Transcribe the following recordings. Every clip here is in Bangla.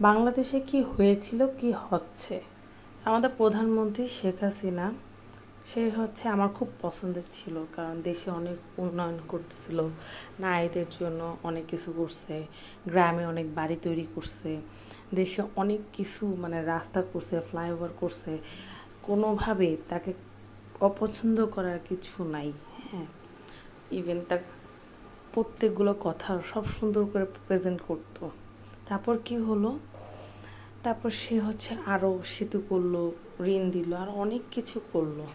বাংলাদেশে কি হয়েছিল, কি হচ্ছে? আমাদের প্রধানমন্ত্রী শেখ হাসিনা, সে হচ্ছে আমার খুব পছন্দের ছিল, কারণ দেশে অনেক উন্নয়ন করতেছিল নারীদের জন্য অনেক কিছু করছে, গ্রামে অনেক বাড়ি তৈরি করছে, দেশে অনেক কিছু মানে রাস্তা করছে, ফ্লাইওভার করছে কোনোভাবে তাকে অপছন্দ করার কিছু নাই হ্যাঁ? ইভেন তার প্রত্যেকগুলো কথা সব সুন্দর করে প্রেজেন্ট করতো। তারপর কি হলো? তারপর সে হচ্ছে আরও সেতু করল, ঋণ দিল, আর অনেক কিছু করল।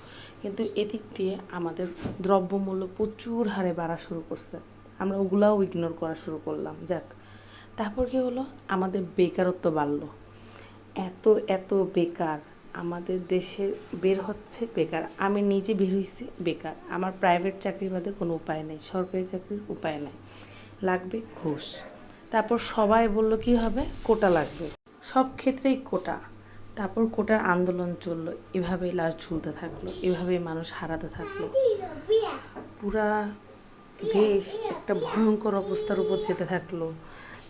কিন্তু এদিক দিয়ে আমাদের দ্রব্যমূল্য প্রচুর হারে বাড়া শুরু করছে। আমরা ওগুলাও ইগনোর করা শুরু করলাম, যাক। তারপর কি হলো? আমাদের বেকারত্ব বাড়লো। এত এত বেকার। আমাদের দেশে বের হচ্ছে বেকার। আমি নিজে বের হয়েছি বেকার। আমার প্রাইভেট চাকরি বাদে কোনো উপায় নেই। সরকারি চাকরির উপায় নেই। লাগবে ঘুষ। তারপর সবাই বলল, কি হবে? কোটা লাগবে। সব ক্ষেত্রেই কোটা। তারপর কোটার আন্দোলন চলল। এভাবেই লাশ ঝুলতে থাকল। এভাবেই মানুষ হারাতে থাকল। পুরা দেশ একটা ভয়ঙ্কর অবস্থার উপর যেতে থাকল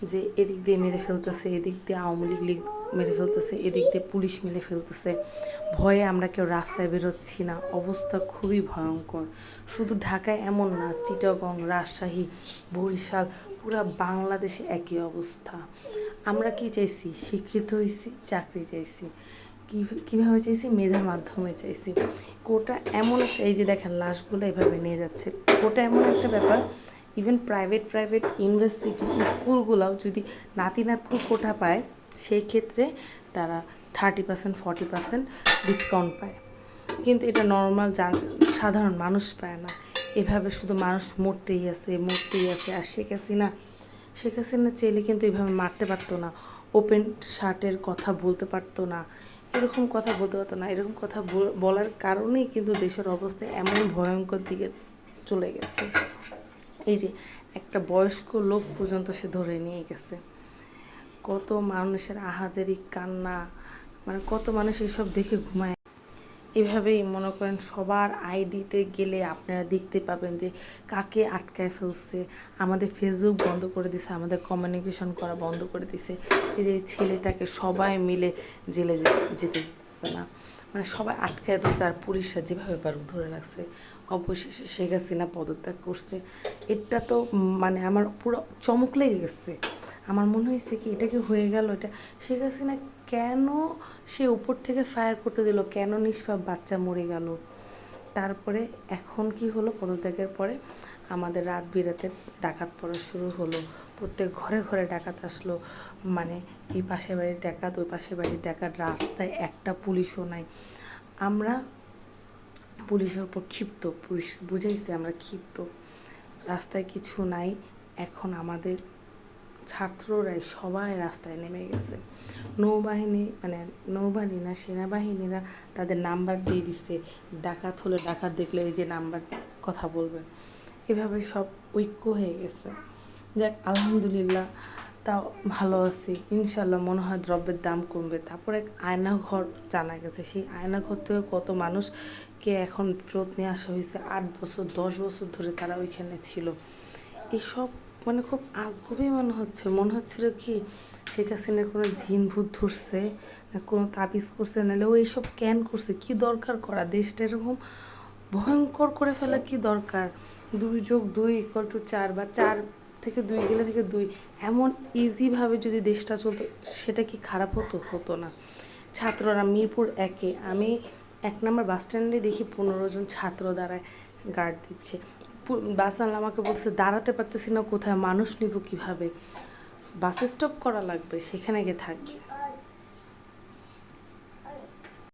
যে এদিক দিয়ে মেরে ফেলতেছে, এদিক দিয়ে আওয়ামী লীগ লীগ মেরে ফেলতেছে, এদিক দিয়ে পুলিশ মেরে ফেলতেছে। ভয়ে আমরা কেউ রাস্তায় বেরোচ্ছি না। অবস্থা খুবই ভয়ঙ্কর। শুধু ঢাকায় এমন না, চিটাগং, রাজশাহী, বরিশাল পুরা বাংলাদেশে একই অবস্থা। আমরা কি চাইছি? শিক্ষিত হয়েছি চাকরি চাইছি। কী, কীভাবে চাইছি? মেধার মাধ্যমে চাইছি। কোটা এমন একটা, এই যে দেখেন, লাশগুলো এভাবে নিয়ে যাচ্ছে। কোটা এমন একটা ব্যাপার ইভেন প্রাইভেট প্রাইভেট ইউনিভার্সিটি স্কুলগুলোও যদি নাতি নাতকু কোটা পায় সেই ক্ষেত্রে তারা thirty percent forty percent discount পায়। কিন্তু এটা নর্মাল সাধারণ মানুষ পায় না। এভাবে শুধু মানুষ মরতেই আছে মরতেই আছে। আর শেখ হাসিনা শেখ হাসিনা চাইলে কিন্তু এভাবে মারতে পারতো না। ওপেন শার্টের কথা বলতে পারতো না। এরকম কথা বলতে পারতো না। এরকম কথা বলার কারণেই কিন্তু দেশের অবস্থা এমন ভয়ঙ্কর দিকে চলে গেছে। এই যে একটা বয়স্ক লোক পর্যন্ত সে ধরে নিয়ে গেছে। কত মানুষের আহাজারি, কান্না মানে কত মানুষ এইসব দেখে ঘুমায়। এভাবেই মনে করেন সবার আইডিতে গেলে আপনারা দেখতে পাবেন যে কাকে আটকায় ফেলছে, আমাদের ফেসবুক বন্ধ করে দিছে, আমাদের কমিউনিকেশন করা বন্ধ করে দিছে। এই যে ছেলেটাকে সবাই মিলে জেলে যেতে দিতেছে না। মানে সবাই আটকায় ধরছে আর পুলিশরা যেভাবে পারুক ধরে রাখছে। অবশেষে শেখ হাসিনা পদত্যাগ করছে। এটা তো মানে আমার পুরো চমক লেগে গেছে। আমার মনে হয়েছে কি এটা কি হয়ে গেল এটা? শেখ হাসিনা কেন সে উপর থেকে ফায়ার করতে দিল? কেন নিষ্পাপ বাচ্চা মরে গেল? তারপরে এখন কি হলো? পদত্যাগের পরে আমাদের রাত বিরাতে ডাকাত পড়া শুরু হলো। প্রত্যেক ঘরে ঘরে ডাকাত আসলো। মানে এই পাশের বাড়ির ডাকাত, ওই পাশের বাড়ির ডাকাত রাস্তায় একটা পুলিশও নাই। আমরা পুলিশের উপর ক্ষিপ্ত। পুলিশ বুঝাইছে আমরা ক্ষিপ্ত। রাস্তায় কিছু নাই। এখন আমাদের ছাত্ররাই সবাই রাস্তায় নেমে গেছে। নৌবাহিনী মানে নৌবাহিনী না, সেনাবাহিনীরা তাদের নাম্বার দিয়ে দিচ্ছে ডাকাত হলে ডাকাত দেখলে এই যে নাম্বার কথা বলবেন এভাবে সব ঐক্য হয়ে গেছে। যাক, আলহামদুলিল্লাহ, তাও ভালো আছি। ইনশাল্লাহ মনে হয় দ্রব্যের দাম কমবে। তারপরে এক আয়নাঘর জানা গেছে। সেই আয়নাঘর থেকে কত মানুষকে এখন ফেরত নিয়ে আসা হয়েছে। আট বছর, দশ বছর ধরে তারা ওইখানে ছিল। এসব মানে খুব আজগুবি মনে হচ্ছে। মনে হচ্ছিল কি শেখ হাসিনার কোনো জিন ভূত ধরছে কোনো তাবিজ করছে নাহলে ও এইসব ক্যান করছে। কি দরকার করা? দেশটা এরকম ভয়ঙ্কর করে ফেলা কি দরকার? দুই যোগ দুই ইকুয়াল টু চার বা চার থেকে দুই গেলে থেকে দুই। এমন ইজিভাবে যদি দেশটা চলতো, সেটা কি খারাপ হতো? হতো না। ছাত্ররা মিরপুর একে। আমি এক নম্বর বাস স্ট্যান্ডে দেখি পনেরো জন ছাত্র দাঁড়ায় গার্ড দিচ্ছে। বাস আনলে আমাকে বলতেছে, দাঁড়াতে পারতেছি না কোথায়, মানুষ নিব কীভাবে? বাসে স্টপ করা লাগবে, সেখানে গিয়ে থাকবে।